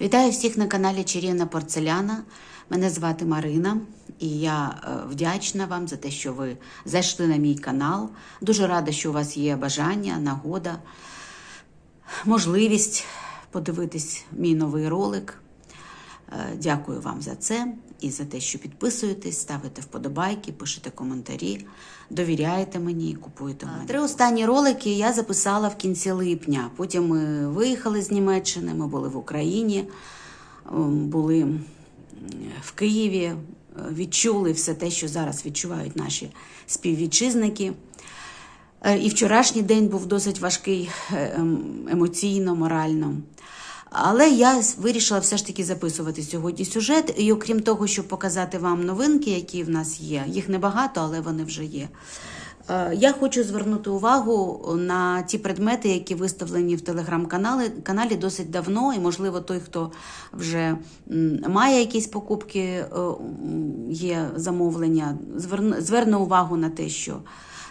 Вітаю всіх на каналі Чарівна Порцеляна. Мене звати Марина, і я е, вдячна вам за те, що ви зайшли на мій канал. Дуже рада, що у вас є бажання, нагода, можливість подивитись мій новий ролик. Е, Дякую вам за це і за те, що підписуєтесь, ставите вподобайки, пишете коментарі, довіряєте мені і купуєте мене. Три останні ролики я записала в кінці липня. Потім ми виїхали з Німеччини, ми були в Україні, ем, були в Києві, е, відчули все те, що зараз відчувають наші співвітчизники. Е, І вчорашній день був досить важкий е, ем, емоційно, морально. Але я вирішила все ж таки записувати сьогодні сюжет. І окрім того, щоб показати вам новинки, які в нас є, їх небагато, але вони вже є. Е, Я хочу звернути увагу на ті предмети, які виставлені в телеграм-каналі каналі досить давно, і можливо, той, хто вже має якісь покупки, е, є замовлення, зверне увагу на те, що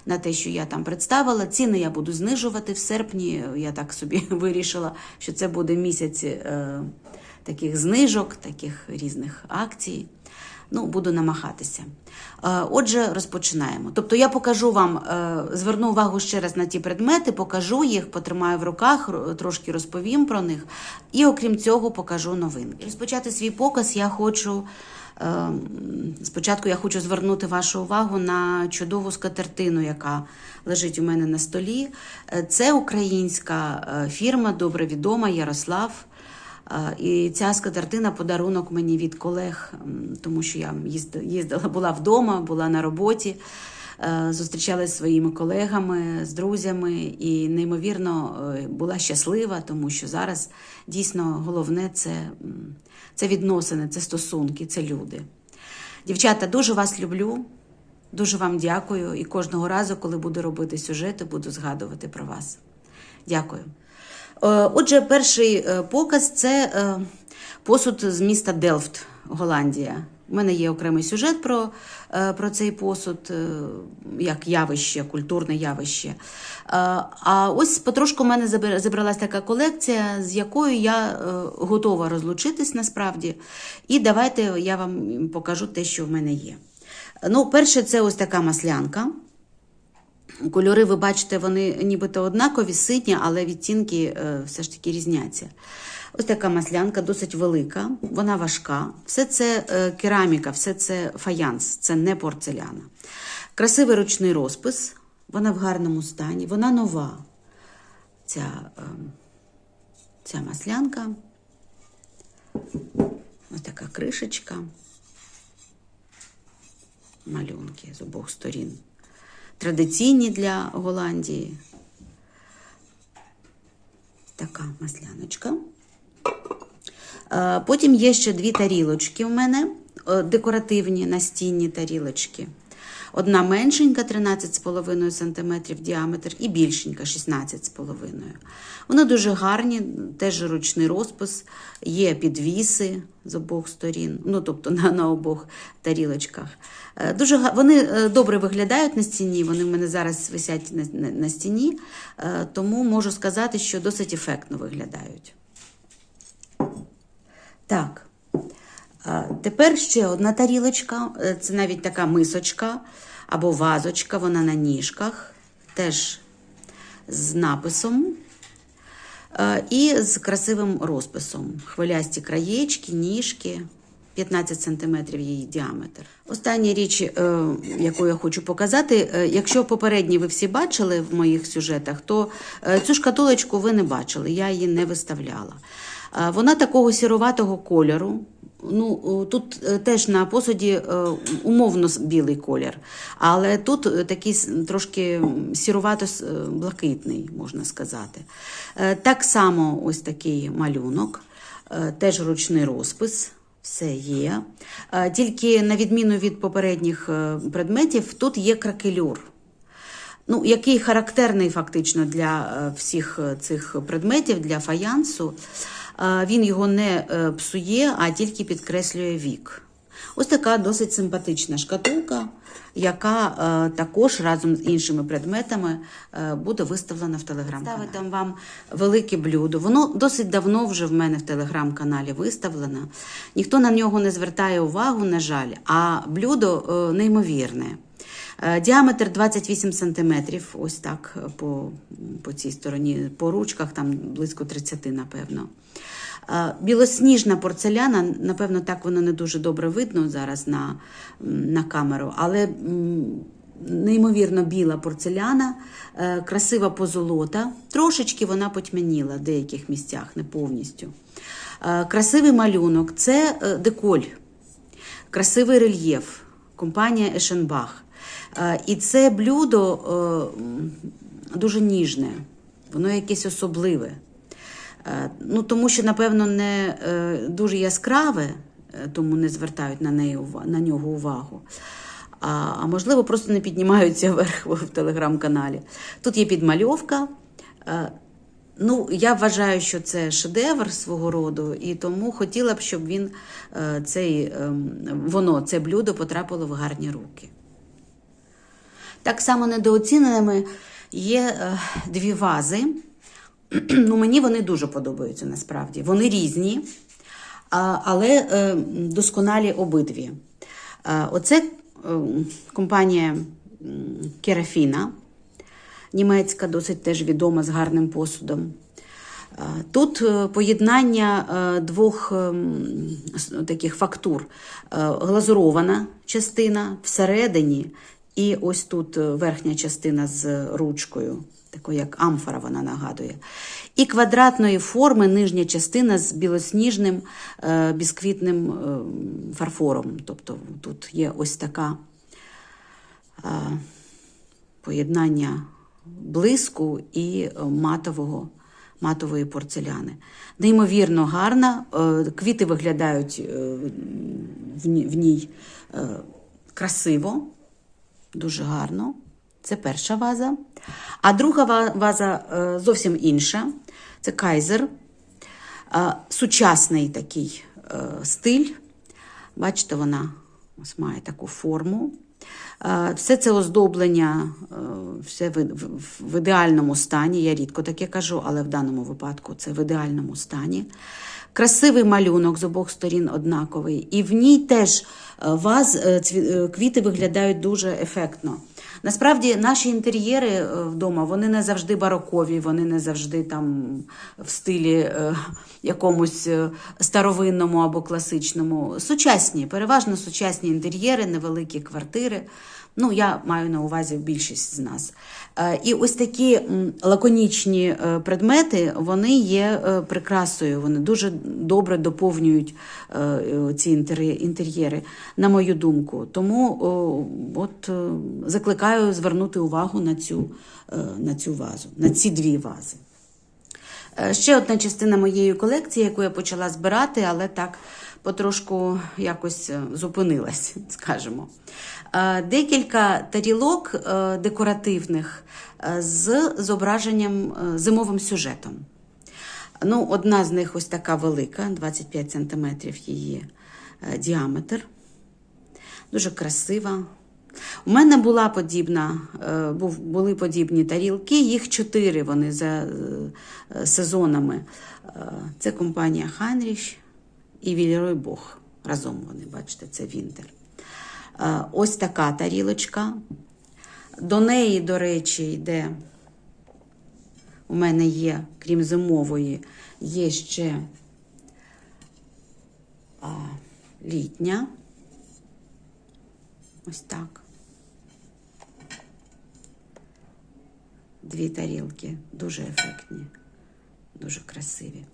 на те, що я там представила. Ціни я буду знижувати в серпні. Я так собі вирішила, що це буде місяць е, таких знижок, таких різних акцій. Ну, буду намагатися. Е, Отже, розпочинаємо. Тобто я покажу вам, е, зверну увагу ще раз на ті предмети, покажу їх, потримаю в руках, трошки розповім про них. І окрім цього, покажу новинки. Розпочати свій показ я хочу. Е, Спочатку я хочу звернути вашу увагу на чудову скатертину, яка лежить у мене на столі. Е, Це українська е, фірма, добре відома Ярослав. Е, І ця скатертина подарунок мені від колег, тому що я їздила, була вдома, була на роботі, зустрічалася зі своїми колегами, з друзями і неймовірно була щаслива, тому що зараз дійсно головне це, це відносини, це стосунки, це люди. Дівчата, дуже вас люблю. Дуже вам дякую. І кожного разу, коли буду робити сюжети, буду згадувати про вас. Дякую. Е, Отже, перший е, показ це е, посуд з міста Делфт, Голландія. У мене є окремий сюжет про, е, про цей посуд, е, як явище, культурне явище. Е, А ось потрошку в мене зібралась така колекція, з якою я готова розлучитись насправді. І давайте я вам покажу те, що в мене є. Ну, перше, це ось така маслянка. Кольори, ви бачите, вони нібито однакові, ситні, але відтінки все ж таки різняться. Ось така маслянка, досить велика, вона важка. Все це е, кераміка, все це фаянс, це не порцеляна. Красивий ручний розпис, вона в гарному стані, вона нова. Ця, е, ця маслянка. Ось така кришечка. Малюнки з обох сторін традиційні для Голландії. Така масляночка. Е, Потім є ще дві тарілочки в мене, е, декоративні настінні тарілочки. Одна меншенька 13,5 см діаметр і більшенька 16,5 Вони дуже гарні, теж ручний розпис, є підвіси з обох сторін, ну тобто на, на обох тарілочках. Е, Дуже вони добре виглядають на стіні. Вони в мене зараз висять на, на, на стіні, тому можу сказати, що досить ефектно виглядають. Так. Тепер ще одна тарілочка, е, це навіть така мисочка або вазочка, вона на ніжках, теж з написом е, і з красивим розписом. Хвилясті краєчки, ніжки. 15 см її діаметр. Остання річ, е, яку я хочу показати, якщо попередні ви всі бачили в моїх сюжетах, то цю шкатулочку ви не бачили, я її не виставляла. Вона такого сіруватого кольору. Ну, тут е, теж на посуді е, умовно білий колір, але тут е, такий трошки сірувато-блакитний, можна сказати. Так само ось такий малюнок, теж ручний розпис. Все є. Тільки на відміну від попередніх предметів, тут є кракелюр ну, який характерний фактично для всіх цих предметів, для фаянсу. Він його не е, псує, а тільки підкреслює вік. Ось така досить симпатична шкатулка, яка е, також разом з іншими предметами е, буде виставлена в телеграм-каналі. Ставити вам велике блюдо. Воно досить давно вже в мене в телеграм-каналі виставлено. Ніхто на нього не звертає увагу, на жаль, а блюдо неймовірне. Е, Діаметр 28 см, ось так е, по, по цій стороні, по ручках там близько 30, напевно. Е, Білосніжна порцеляна, напевно, так воно не дуже добре видно зараз на, на камеру, але неймовірно біла порцеляна, красива позолота. Трошечки вона потьмяніла в деяких місцях, не повністю. Красивий малюнок це деколь, красивий рельєф, компанія Ешенбах. Е, І це блюдо е, дуже ніжне, воно якесь особливе. Е, Ну, тому що, напевно, не дуже яскраве, тому не звертають на, неї, на нього увагу. А, а можливо, просто не піднімаються вверх в телеграм-каналі. Тут є підмальовка. Ну, я вважаю, що це шедевр свого роду, і тому хотіла б, щоб він цей, ем, воно, це блюдо потрапило в гарні руки. Так само недооціненими є е, дві вази. ну, мені вони дуже подобаються насправді. Вони різні, але е, досконалі обидві. Е, оце компанія Керафіна, німецька, досить теж відома з гарним посудом. Тут поєднання двох таких фактур: глазурована частина всередині, і ось тут е, верхня частина з ручкою, такою як амфора вона нагадує. І квадратної форми нижня частина з білосніжним е, бісквітним е, фарфором. Тобто тут є ось така поєднання блиску і матового, матової порцеляни. Неймовірно гарна. Квіти виглядають в ній- красиво, дуже гарно. Це перша ваза. А друга ваза е, зовсім інша. Це кайзер. Е, Сучасний такий е, стиль. Бачите, вона ось має таку форму. Все це оздоблення, все в ідеальному стані. Я рідко таке кажу, але в даному випадку це в ідеальному стані. Красивий малюнок з обох сторін однаковий. І в ній теж е, ваз, е, е, квіти виглядають дуже ефектно. Насправді наші інтер'єри вдома вони не завжди барокові, вони не завжди там в стилі е, якомусь старовинному або класичному. Сучасні, переважно сучасні інтер'єри, невеликі квартири. Ну, я маю на увазі більшість з нас. Е, І ось такі лаконічні е, предмети, вони є е, прикрасою, вони дуже добре доповнюють ці інтер'єри, на мою думку. Тому от, закликаю звернути увагу на цю, на цю вазу, на ці дві вази. Ще одна частина моєї колекції, яку я почала збирати, але так потрошку якось е, зупинилась, скажімо. Е, Декілька тарілок е, декоративних з зображенням зимовим сюжетом. Ну, одна з них ось така велика, 25 см її діаметр. Дуже красива. У мене була подібна, були подібні тарілки, їх чотири вони за сезонами. Це компанія Хайнріш і Вільрой Бог. Разом вони, бачите, це Вінтер. Е, Ось така тарілочка. До неї, до речі, йде. У мене є, крім зимової, є ще а, літня. Ось так. Дві тарілки дуже ефектні, дуже красиві.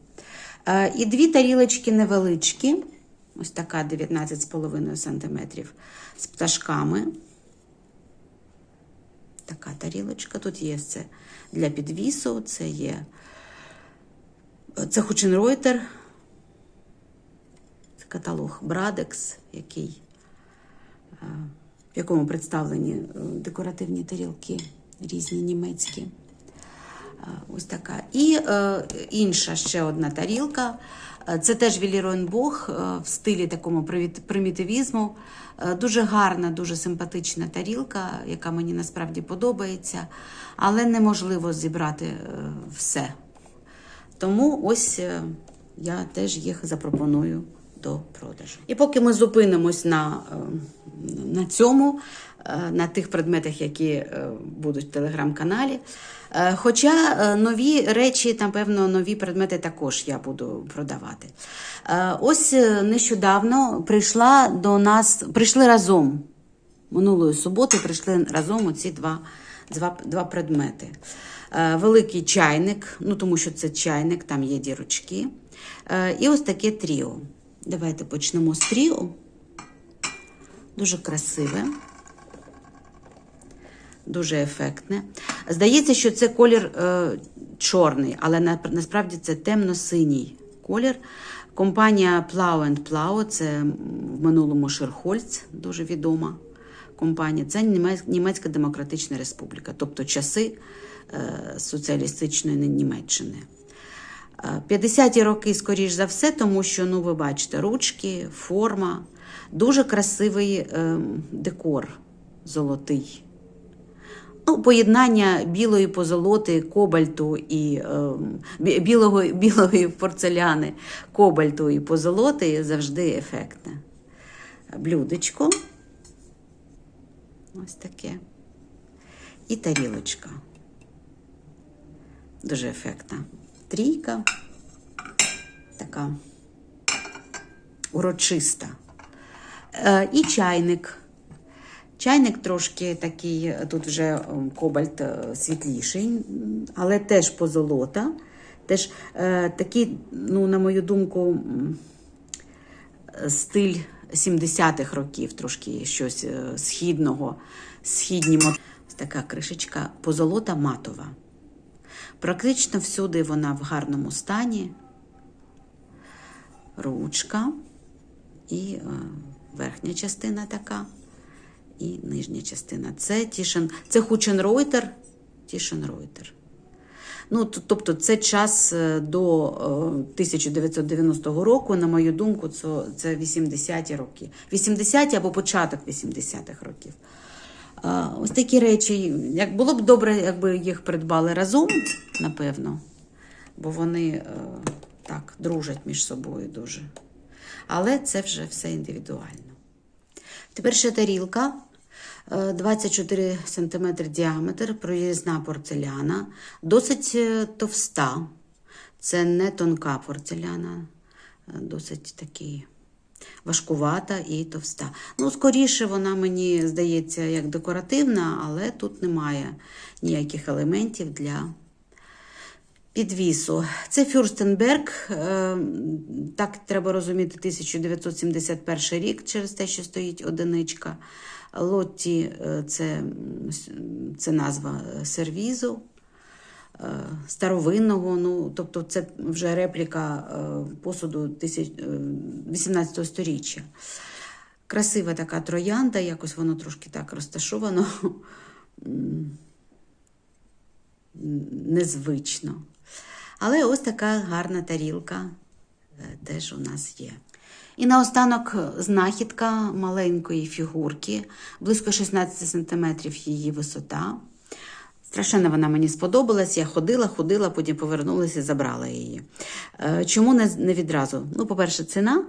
Е, і дві тарілочки невеличкі, ось така 19,5 см з пташками. Така тарілочка. Тут є це для підвісу, це є це Хученройтер, це каталог Брадекс, який в якому представлені е, декоративні тарілки різні німецькі. Е, Ось така. І е, інша ще одна тарілка Е, Це теж Віліроенбох в стилі такому примітивізму. Е, Дуже гарна, дуже симпатична тарілка, яка мені насправді подобається, але неможливо зібрати е, все. Тому ось е, я теж їх запропоную до продажу. І поки ми зупинимось на, е, на цьому, е, на тих предметах, які е, будуть в телеграм-каналі. Е, Хоча е, нові речі, напевно, нові предмети також я буду продавати. Е, Ось нещодавно прийшла до нас, прийшли разом минулої суботи прийшли разом оці два, два, два предмети. Великий чайник, ну тому що це чайник, там є дірочки. І ось таке тріо. Давайте почнемо з тріо. Дуже красиве, дуже ефектне. Здається, що це колір е, чорний, але на, насправді це темно-синій колір. Компанія Plau Plau, це в минулому Шерхольц, дуже відома компанія. Це Німецька Демократична Республіка, тобто часи е, соціалістичної Німеччини. Е, 50-ті роки, скоріш за все, тому що, ну, ви бачите, ручки, форма, дуже красивий е, декор золотий. Ну, поєднання білої позолоти, кобальту і е, білого, білої порцеляни, кобальту і позолоти завжди ефектне. Блюдечко. Ось таке. І тарілочка. Дуже ефектна. Трійка. Така урочиста. Е, і чайник. Чайник трошки такий, е, тут вже ем, кобальт е, світліший, але теж позолота. Теж е, такий, ну, на мою думку, е, стиль 70-х років, трошки щось е, східного, східні Ось така кришечка позолота матова. Практично всюди вона в гарному стані. Ручка і е, верхня частина така, і нижня частина. Це Тішен, це Хученройтер. Тішенройтер. Ну, тобто, це час е, до е, 1990 року, на мою думку, це, це 80-ті роки. 80-ті або початок 80-х років. Е, Ось такі речі. Як було б добре, якби їх придбали разом, напевно, бо вони е, так дружать між собою дуже. Але це вже все індивідуально. Тепер ще тарілка. Е, 24 см діаметр, прорізна порцеляна, досить е, товста. Це не тонка порцеляна, е, досить такий важкувата і товста. Ну, скоріше вона мені здається як декоративна, але тут немає ніяких елементів для підвісу. Це Фюрстенберг, е, так треба розуміти, 1971 рік через те, що стоїть одиничка. Лотті е, це, це назва е, сервізу старовинного, ну, тобто це вже репліка посуду тисяч- е, 18 сторіччя. Красива така троянда, якось воно трошки так розташовано. Незвично. Але ось така гарна тарілка е, теж у нас є. І наостанок знахідка маленької фігурки, близько 16 см її висота. Страшенно вона мені сподобалась. Я ходила, ходила, потім повернулася і забрала її. Е, Чому не, відразу? Ну, по-перше, ціна,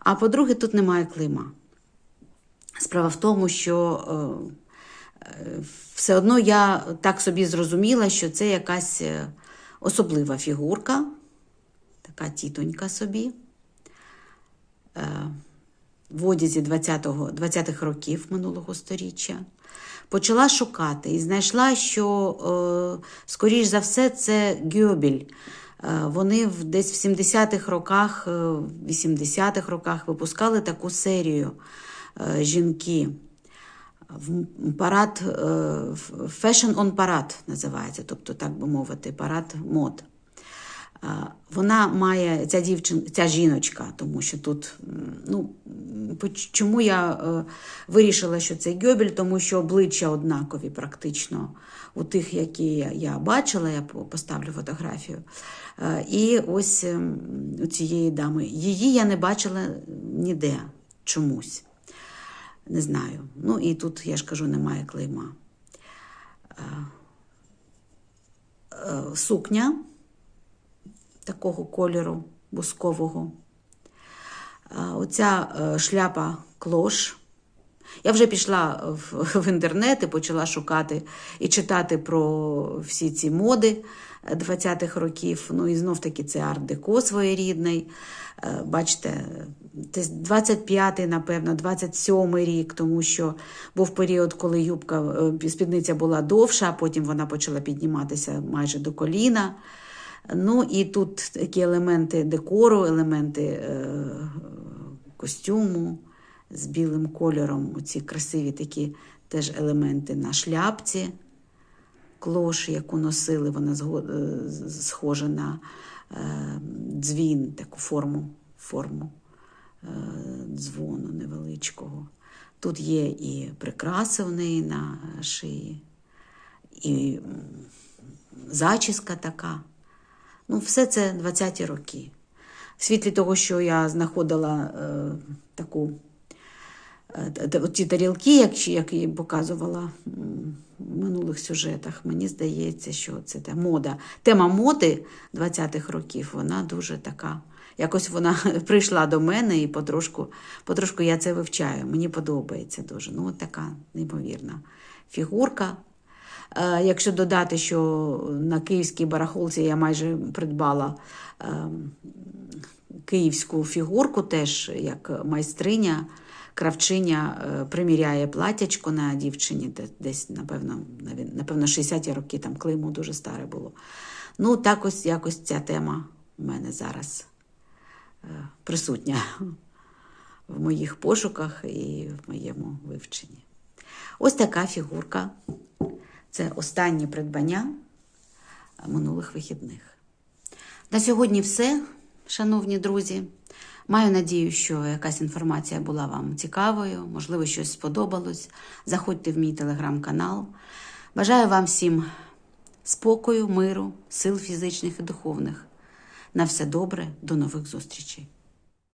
а по-друге, тут немає клейма. Справа в тому, що е, все одно я так собі зрозуміла, що це якась особлива фігурка, така тітонька собі. Е, в одязі 20-го 20-х років минулого сторіччя. Почала шукати і знайшла, що, е, скоріш за все, це Гьобель. Е, Вони десь в 70-х роках, е, 80-х роках випускали таку серію жінки. Парад, е, Fashion on парад називається, тобто, так би мовити, парад мод. Вона має ця дівчин, ця жіночка, тому що тут ну, чому я е, вирішила, що це Гьобель, тому що обличчя однакові практично у тих, які я, бачила, я поставлю фотографію. Е, і ось ем, у цієї дами. Її я не бачила ніде чомусь. Не знаю. Ну і тут, я ж кажу, немає клейма. Е, Сукня такого кольору бускового. А Оця е, шляпа клош. Я вже пішла в, в інтернет і почала шукати і читати про всі ці моди 20-х років. Ну і знов таки це арт-деко своєрідний. Е, Бачите, десь 25-й, напевно, 27-й рік, тому що був період, коли юбка, е, спідниця була довша, а потім вона почала підніматися майже до коліна. Ну і тут такі елементи декору, елементи е, костюму з білим кольором. Оці красиві такі теж елементи на шляпці. Клош, яку носили, вона е, схожа на е, дзвін, таку форму, форму е, дзвону невеличкого. Тут є і прикраси в неї на шиї, і зачіска така. Ну, все це 20-ті роки. В світлі того, що я знаходила е, таку ті тарілки, як, як я показувала в минулих сюжетах, мені здається, що це та мода. Тема моди 20-х років, вона дуже така. Якось вона прийшла до мене і потрошку, потрошку я це вивчаю. Мені подобається дуже. Ну, от така неймовірна фігурка. Е, Якщо додати, що на київській барахолці я майже придбала ем, київську фігурку, теж як майстриня, кравчиня е, приміряє платячко на дівчині, де- десь, напевно, напевно, 60-ті роки, там клеймо дуже старе було. Ну, так ось якось ця тема у мене зараз е, присутня в моїх пошуках і в моєму вивченні. Ось така фігурка. Це останнє придбання минулих вихідних. На сьогодні все, шановні друзі. Маю надію, що якась інформація була вам цікавою, можливо, щось сподобалось. Заходьте в мій телеграм-канал. Бажаю вам всім спокою, миру, сил фізичних і духовних. На все добре, до нових зустрічей.